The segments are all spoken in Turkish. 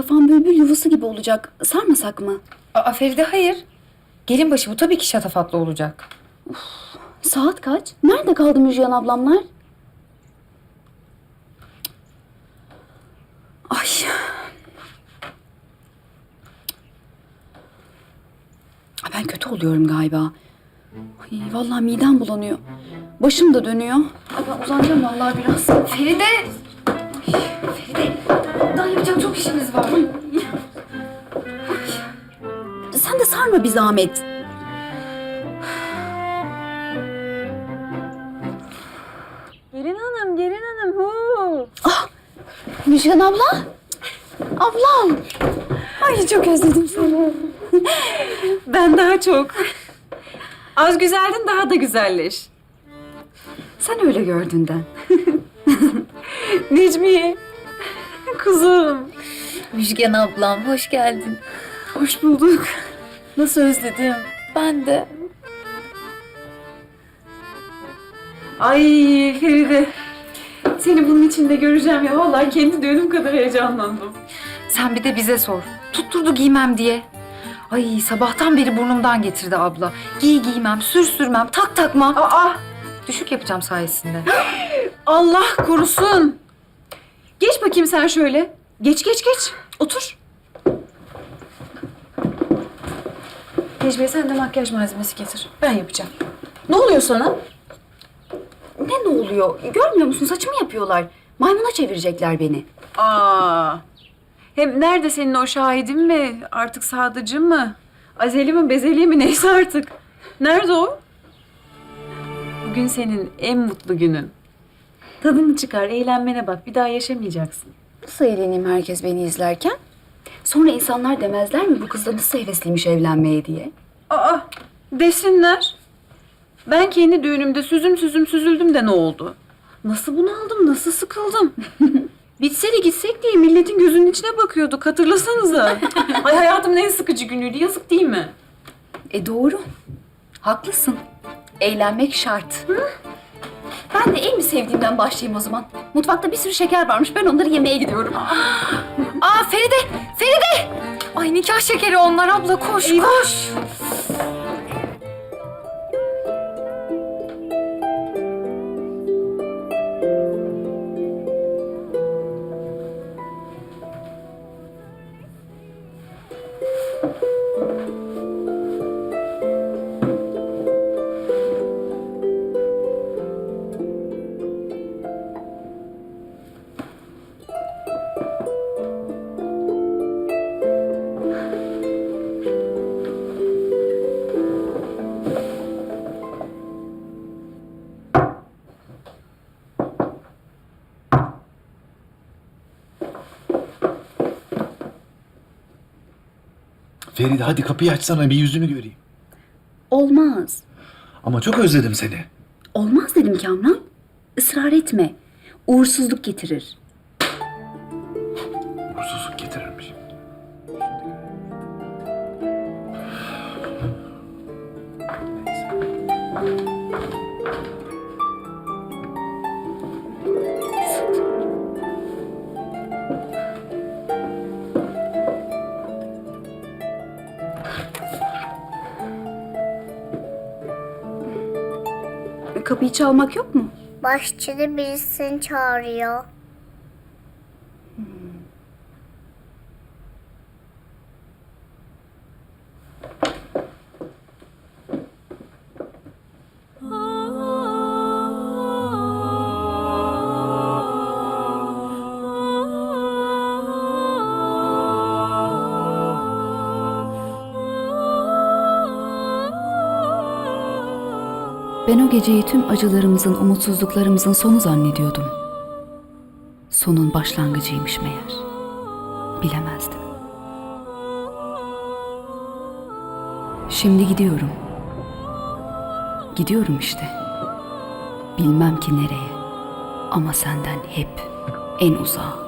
Kafam bülbül yuvası gibi olacak. Sarmasak mı? Aa Feride hayır. Gelin başı bu tabii ki şatafatlı olacak. Saat kaç? Nerede kaldı Müjgan ablamlar? Ay. Ben kötü oluyorum galiba. Ay, vallahi midem bulanıyor. Başım da dönüyor. Ay, ben uzanacağım vallahi biraz. Feride! Ay! Daha yapacak çok işimiz var. Sen de sarma bir zahmet. Gelin hanım, gelin hanım. Hu. Müjgan abla. Ablam. Ay çok özledim seni. Ben daha çok. Az güzeldin daha da güzelleş. Sen öyle gördüğünden. Necmiye. Kuzum. Müjgan ablam hoş geldin. Hoş bulduk. Nasıl özledim. Ben de. Ay Feride. Seni bunun içinde göreceğim ya. Vallahi kendi düğünüm kadar heyecanlandım. Sen bir de bize sor. Tutturdu giymem diye. Ay sabahtan beri burnumdan getirdi abla. Giy giymem, sür sürmem, tak takma. Aa Düşük yapacağım sayesinde. Allah korusun. Geç bakayım sen şöyle. Geç geç geç. Otur. Necmiye sen de makyaj malzemesi getir. Ben yapacağım. Ne oluyor sana? Ne ne oluyor? Görmüyor musun? Saçımı yapıyorlar. Maymuna çevirecekler beni. Aa. Hem nerede senin o şahidin mi? Artık sadıcın mı? Azeli mi bezeli mi neyse artık. Nerede o? Bugün senin en mutlu günün. Tadını çıkar, eğlenmene bak. Bir daha yaşamayacaksın. Nasıl eğleneyim herkes beni izlerken? Sonra insanlar demezler mi bu kız da nasıl hevesliymiş evlenmeye diye? Aa, desinler. Ben kendi düğünümde süzüm süzüm süzüldüm de ne oldu? Nasıl bunaldım, nasıl sıkıldım. Bitse de gitsek diye milletin gözünün içine bakıyorduk hatırlasanıza. Ay hayatımın en sıkıcı günüydü yazık değil mi? E doğru. Haklısın. Eğlenmek şart. Ben de en mi sevdiğimden başlayayım o zaman. Mutfakta bir sürü şeker varmış. Ben onları yemeye gidiyorum. Aa Feride! Feride! Ay nikah şekeri onlar abla koş koş. Feride hadi kapıyı açsana bir yüzünü göreyim. Olmaz. Ama çok özledim seni. Olmaz dedim Kamran. Israr etme. Uğursuzluk getirir. Çalmak yok mu? Bahçede birisini çağırıyor. Ben o geceyi tüm acılarımızın, umutsuzluklarımızın sonu zannediyordum. Sonun başlangıcıymış meğer. Bilemezdim. Şimdi gidiyorum. Gidiyorum işte. Bilmem ki nereye. Ama senden hep en uzağa.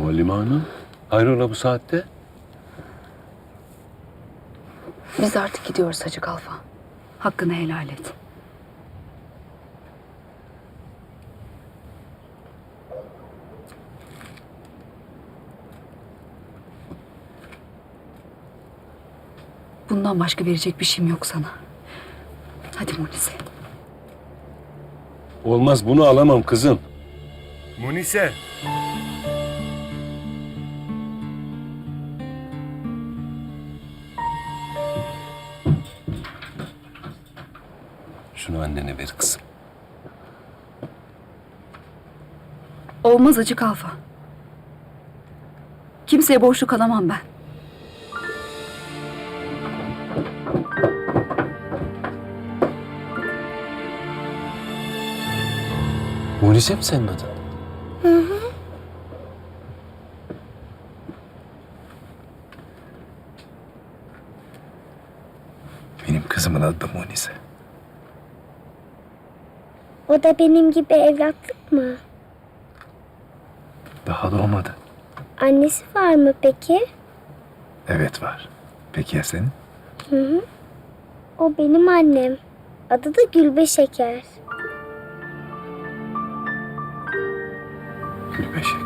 Muallime Hanım. Hayrola bu saatte? Biz artık gidiyoruz Hacı Kalfa. Hakkını helal et. Bundan başka verecek bir şeyim yok sana. Hadi Munise. Olmaz bunu alamam kızım. Munise. Annene ver kızım. Olmaz acı kalfa. Kimseye borçlu kalamam ben. Munise mi senin adın? Benim kızımın adı da Munise. O da benim gibi evlatlık mı? Daha doğmadı. Annesi var mı peki? Evet var. Peki ya senin? O benim annem. Adı da Gülbe Şeker. Gülbe şeker.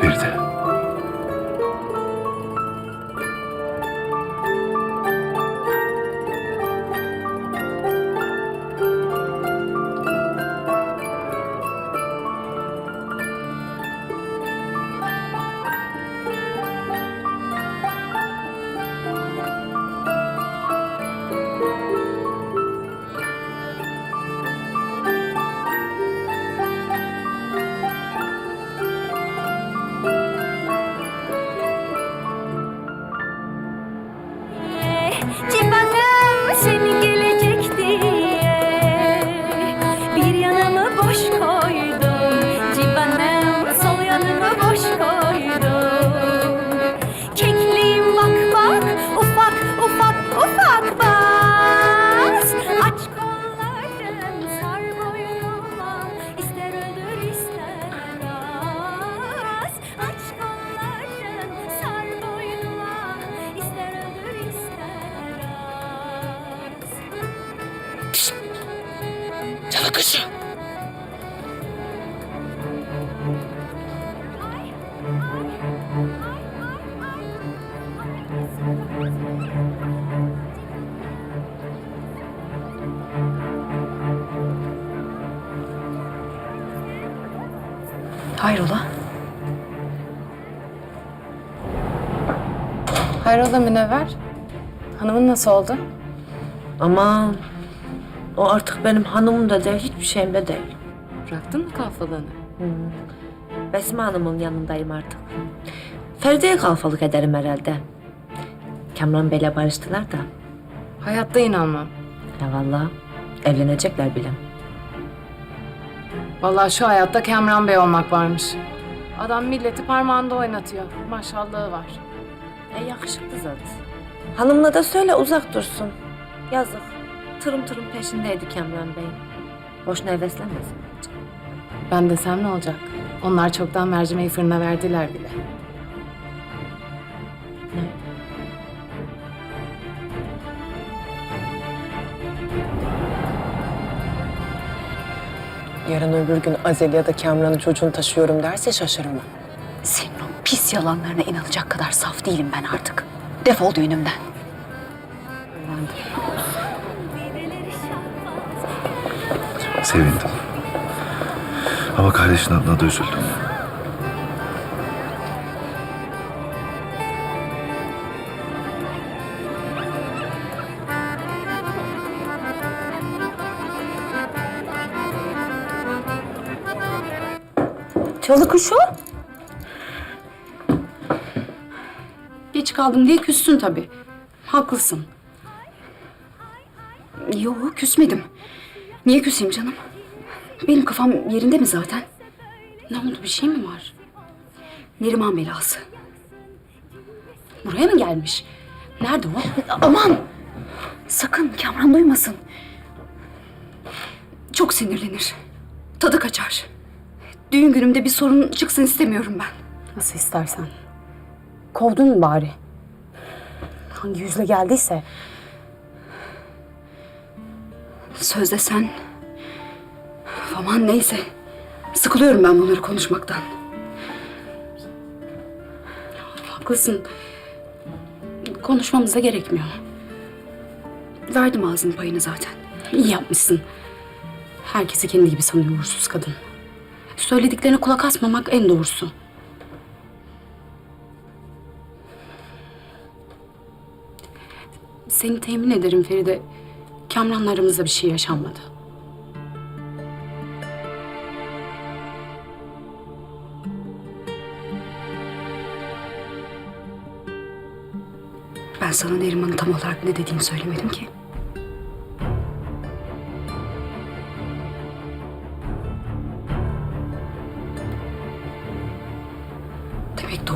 Feride. Hayrola? Hayrola Münevver? Hanımın nasıl oldu? Aman o artık benim hanımım da değil, hiçbir şeyim de değil. Bıraktın mı kalfalığını? Besme Hanım'ın yanındayım artık. Feride'ye kalfalık ederim herhalde. Kamran Bey'le barıştılar da. Hayatta inanmam. Ya vallahi evlenecekler bile. Vallahi şu hayatta Kemran Bey olmak varmış. Adam milleti parmağında oynatıyor. Maşallahı var. E yakışıklı zaten. Hanımla da söyle uzak dursun. Yazık. Tırım tırım peşindeydi Kamran Bey. Boşuna heveslenmesin bence. Ben desem ne olacak? Onlar çoktan mercimeği fırına verdiler bile. Yarın öbür gün Azel ya da Kamran'ın çocuğunu taşıyorum derse şaşırmam. Senin o pis yalanlarına inanacak kadar saf değilim ben artık. Defol düğünümden. Sevindim. Ama kardeşin adına da üzüldüm. Çalı kuşu. Geç kaldım diye küstün tabii. Haklısın. Yok küsmedim. Niye küseyim canım? Benim kafam yerinde mi zaten? Ne oldu bir şey mi var? Neriman belası. Buraya mı gelmiş? Nerede o? Aman! Sakın Kamran duymasın. Çok sinirlenir. Tadı kaçar. Düğün günümde bir sorun çıksın istemiyorum ben. Nasıl istersen. Kovdun mu bari? Hangi yüzle geldiyse. Sözde sen. Aman neyse. Sıkılıyorum ben bunları konuşmaktan. Haklısın. Konuşmamıza gerekmiyor. Verdim ağzının payını zaten. İyi yapmışsın. Herkesi kendi gibi sanıyor uğursuz kadın. Söylediklerine kulak asmamak en doğrusu. Seni temin ederim Feride. Kamran'la aramızda bir şey yaşanmadı. Ben sana Neriman'ın tam olarak ne dediğini söylemedim ki.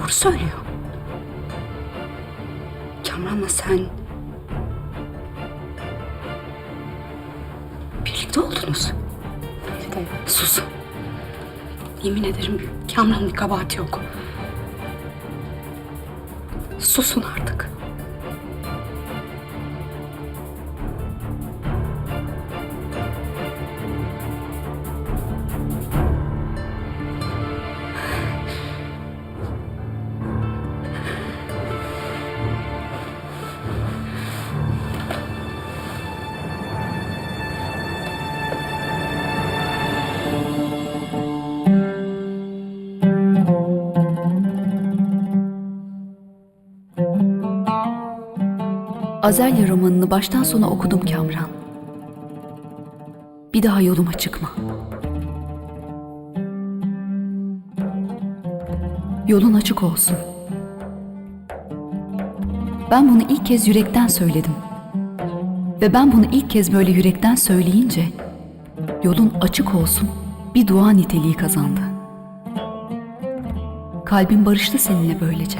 Doğru söylüyor. Kamran'la sen... Birlikte oldunuz. Sus. Yemin ederim Kamran'ın bir kabahati yok. Susun artık. Azalya romanını baştan sona okudum Kamran. Bir daha yoluma çıkma. Yolun açık olsun. Ben bunu ilk kez yürekten söyledim. Ve ben bunu ilk kez böyle yürekten söyleyince yolun açık olsun bir dua niteliği kazandı. Kalbim barıştı seninle böylece.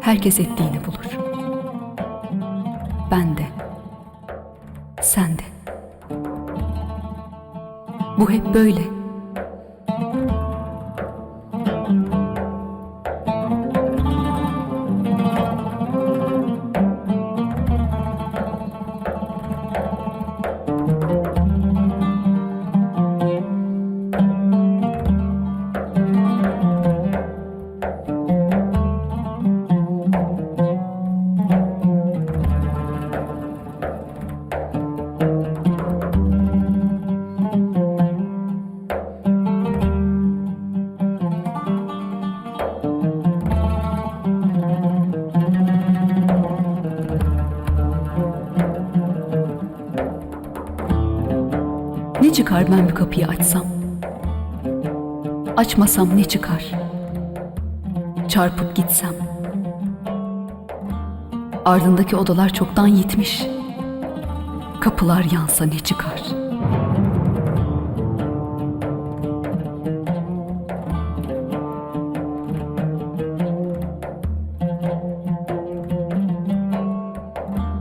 Herkes ettiğini bulur. Ben de. Sen de. Bu hep böyle. Çıkar ben bir kapıyı açsam? Açmasam ne çıkar? Çarpıp gitsem. Ardındaki odalar çoktan yitmiş. Kapılar yansa ne çıkar?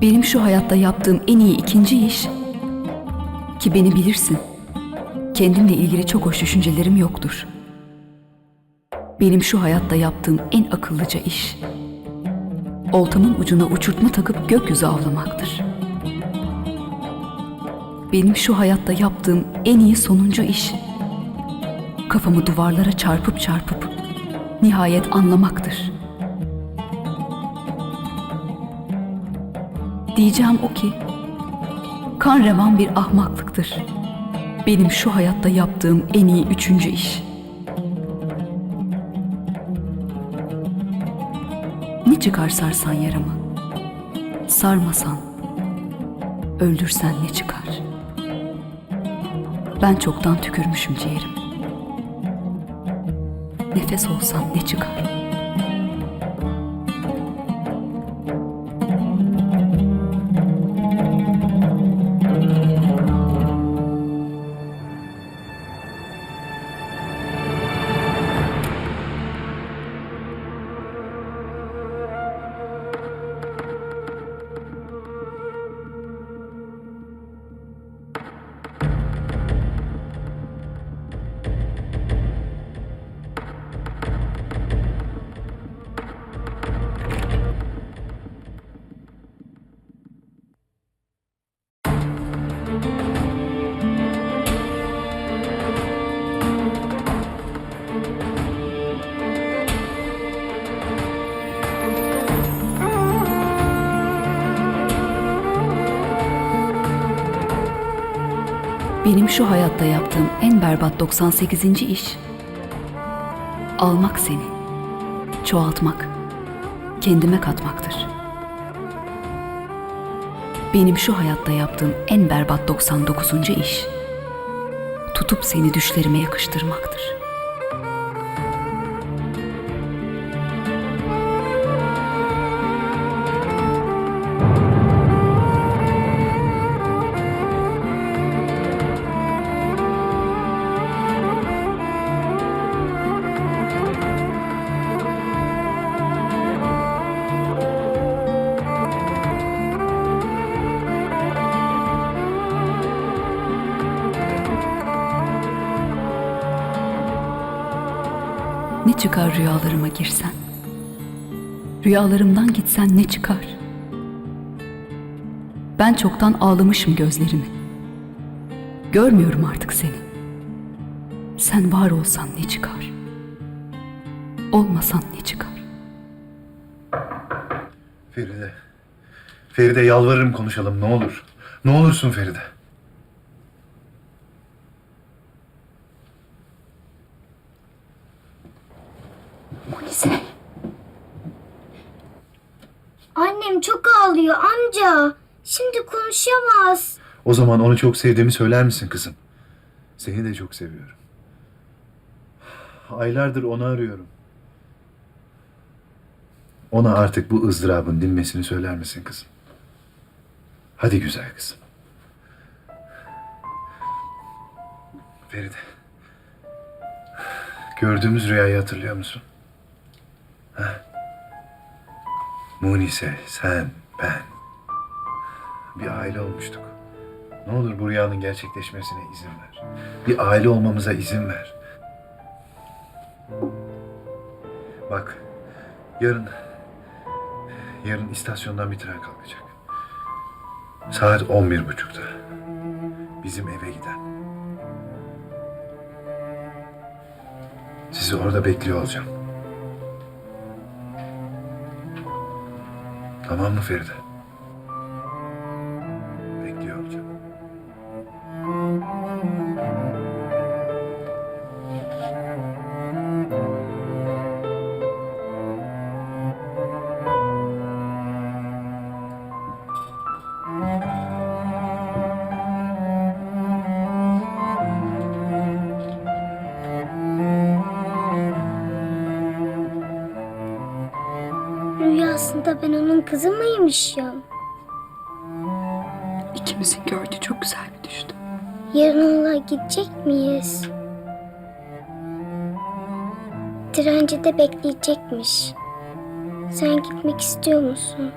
Benim şu hayatta yaptığım en iyi ikinci iş ki beni bilirsin. Kendimle ilgili çok hoş düşüncelerim yoktur. Benim şu hayatta yaptığım en akıllıca iş oltamın ucuna uçurtma takıp gökyüzü avlamaktır. Benim şu hayatta yaptığım en iyi sonuncu iş kafamı duvarlara çarpıp çarpıp nihayet anlamaktır. Diyeceğim o ki kan revan bir ahmaklıktır. Benim şu hayatta yaptığım en iyi üçüncü iş. Ne çıkar sarsan yaramı? Sarmasan, öldürsen ne çıkar? Ben çoktan tükürmüşüm ciğerim. Nefes olsam ne çıkar? Benim şu hayatta yaptığım en berbat 98. iş almak seni, çoğaltmak, kendime katmaktır. Benim şu hayatta yaptığım en berbat 99. iş tutup seni düşlerime yakıştırmaktır. Çıkar rüyalarıma girsen? Rüyalarımdan gitsen ne çıkar? Ben çoktan ağlamışım gözlerimi. Görmüyorum artık seni. Sen var olsan ne çıkar? Olmasan ne çıkar? Feride. Feride yalvarırım konuşalım ne olur. Ne olursun Feride. Annem çok ağlıyor amca. Şimdi konuşamaz. O zaman onu çok sevdiğimi söyler misin kızım? Seni de çok seviyorum. Aylardır onu arıyorum. Ona artık bu ızdırabın dinmesini söyler misin kızım? Hadi güzel kızım. Feride. Gördüğümüz rüyayı hatırlıyor musun? Ha? Munise, sen, ben. Bir aile olmuştuk. Ne olur bu rüyanın gerçekleşmesine izin ver. Bir aile olmamıza izin ver. Bak, yarın, yarın istasyondan bir tren kalkacak. Saat on bir buçukta. Bizim eve giden. Sizi orada bekliyor olacağım. Tamam mı Feride? Kızı mıymışım? İkimizin gördüğü çok güzel bir düştü. Yarın onunla gidecek miyiz? Direncide bekleyecekmiş. Sen gitmek istiyor musun?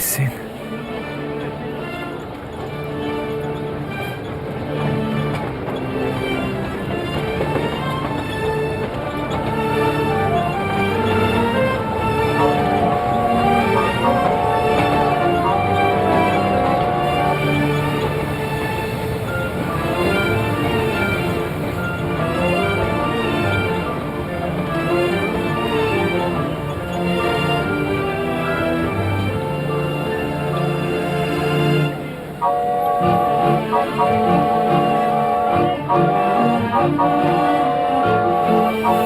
Feride Thank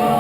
you.